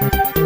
Thank you.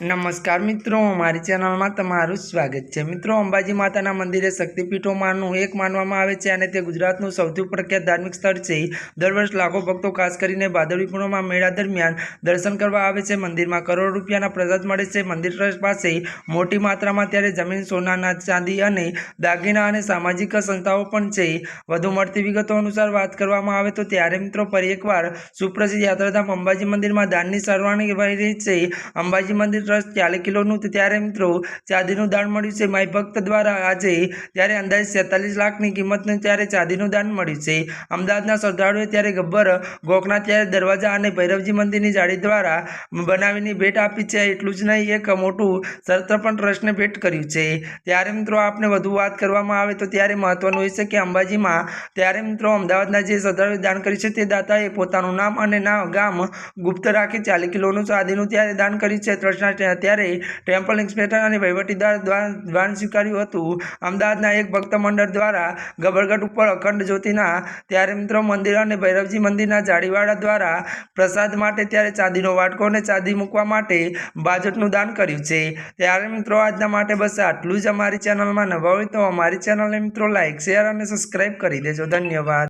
નમસ્કાર મિત્રો, મારી ચેનલમાં તમારું સ્વાગત છે. મિત્રો, અંબાજી માતાના મંદિરે શક્તિપીઠોમાંનું એક માનવામાં આવે છે અને તે ગુજરાતનું સૌથી પ્રખ્યાત ધાર્મિક સ્થળ છે. દર વર્ષ લાખો ભક્તો ખાસ કરીને ભાદરવી પૂર્ણિમા મેળા દરમિયાન દર્શન કરવા આવે છે. મંદિરમાં કરોડ રૂપિયાના પ્રસાદ મળે છે. મંદિર ટ્રસ્ટ પાસે મોટી માત્રામાં ત્યારે જમીન, સોનાના ચાંદી અને દાગીના અને સામાજિક સંસ્થાઓ પણ છે. વધુ મળતી વિગતો અનુસાર વાત કરવામાં આવે તો ત્યારે મિત્રો, ફરી એકવાર સુપ્રસિદ્ધ યાત્રાધામ અંબાજી મંદિરમાં દાનની સરવાણી વહી રહી છે. અંબાજી મંદિર ટ્રસ્ટ ચાલીસ કિલોનું ત્યારે મિત્રો ચાંદીનું દાન મળ્યું છે. માય ભક્ત દ્વારા આજે ત્યારે અંદાજે સેતાલીસ લાખની કિંમતનું ત્યારે ચાંદીનું દાન મળ્યું છે. અમદાવાદના શ્રદ્ધાળુએ ત્યારે ગબ્બર ગોકના ત્યારે દરવાજા અને ભૈરવજી મંદિરની જાળી દ્વારા બનાવીની ભેટ આપી છે. એટલું જ નહીં, એક મોટું સત્ર પણ ટ્રસ્ટને ભેટ કર્યું છે. ત્યારે મિત્રો આપને વધુ વાત કરવામાં આવે તો ત્યારે મહત્વનું એ છે કે અંબાજીમાં ત્યારે મિત્રો અમદાવાદના જે શ્રદ્ધાળુએ દાન કર્યું છે તે દાતાએ પોતાનું નામ અને ના ગામ ગુપ્ત રાખી ચાલીસ કિલોનું ચાંદીનું ત્યારે દાન કર્યું છે. ટ્રસ્ટના ત્યારે ટેમ્પલ ઇન્સ્પેક્ટર અને વહીવટીદાર દ્વારા દાન સ્વીકાર્યું હતું. અમદાવાદના એક ભક્ત મંડળ દ્વારા ગબરગઢ ઉપર અખંડ જ્યોતિના ત્યારે મિત્રો મંદિર અને ભૈરવજી મંદિરના જાળીવાળા દ્વારા પ્રસાદ માટે ત્યારે ચાંદીનો વાટકો અને ચાંદી મૂકવા માટે બાજટનું દાન કર્યું છે. ત્યારે મિત્રો આજના માટે બસ આટલું જ અમારી ચેનલમાં નવા હોય તો અમારી ચેનલને મિત્રો લાઇક શેર અને સબસ્ક્રાઈબ કરી દેજો. ધન્યવાદ.